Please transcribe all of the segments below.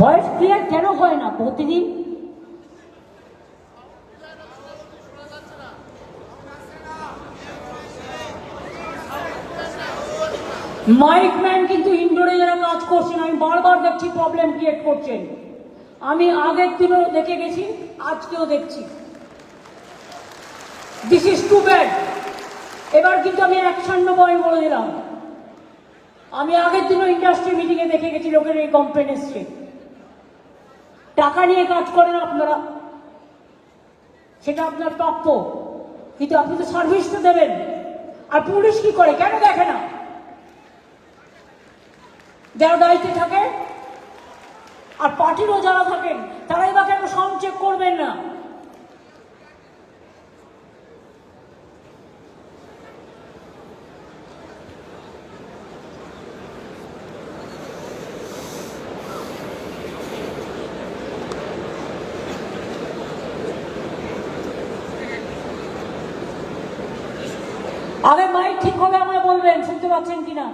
Voice clear কেন হয় না, প্রতিদিন? মাইক ম্যান কিন্তু ইনডোরে যারা কাজ করছেন, আমি বারবার দেখছি প্রবলেম ক্রিয়েট করছেন। আমি আগের দিনও দেখে গেছি, আজকেও দেখছি। দিস ইজ টু ব্যাড এবার কিন্তু আমি অ্যাকশন নেব আমি বলে দিলাম। আমি আগের দিনও ইন্ডাস্ট্রি মিটিংয়ে দেখে গেছি, লোকের এই কমপ্লেন এসছে। টাকা নিয়ে কাজ করেন আপনারা। সেটা আপনার প্রাপ্য। কিন্তু আপনি তো সার্ভিস তো দেবেন। আর পুলিশ কি করে? কেন দেখে না? যারা দায়িত্বে থাকে আর পার্টিরও যারা থাকেন, তারাই বা কেন সাউন্ড আগে মাইক ঠিক হবে আমায় বলবেন, শুনতে পাচ্ছেন কিনা?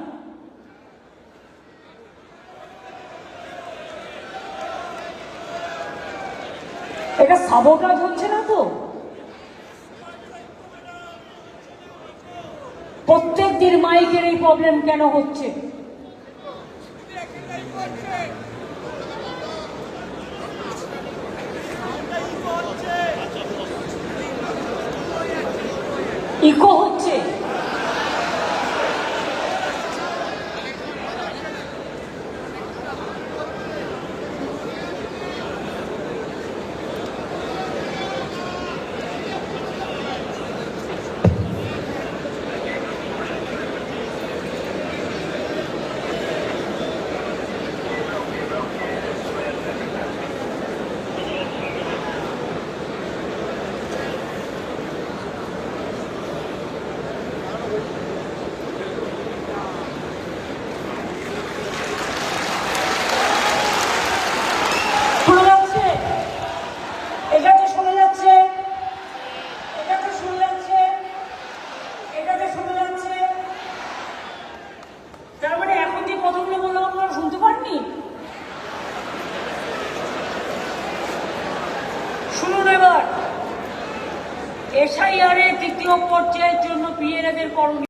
এটা সাবোটাজ হচ্ছে না তো? প্রত্যেক দিন মাইকের এই প্রবলেম কেন হচ্ছে? ইকো এসআইআর এর দ্বিতীয় পর্যায়ের জন্য পিএনএদের করণীয়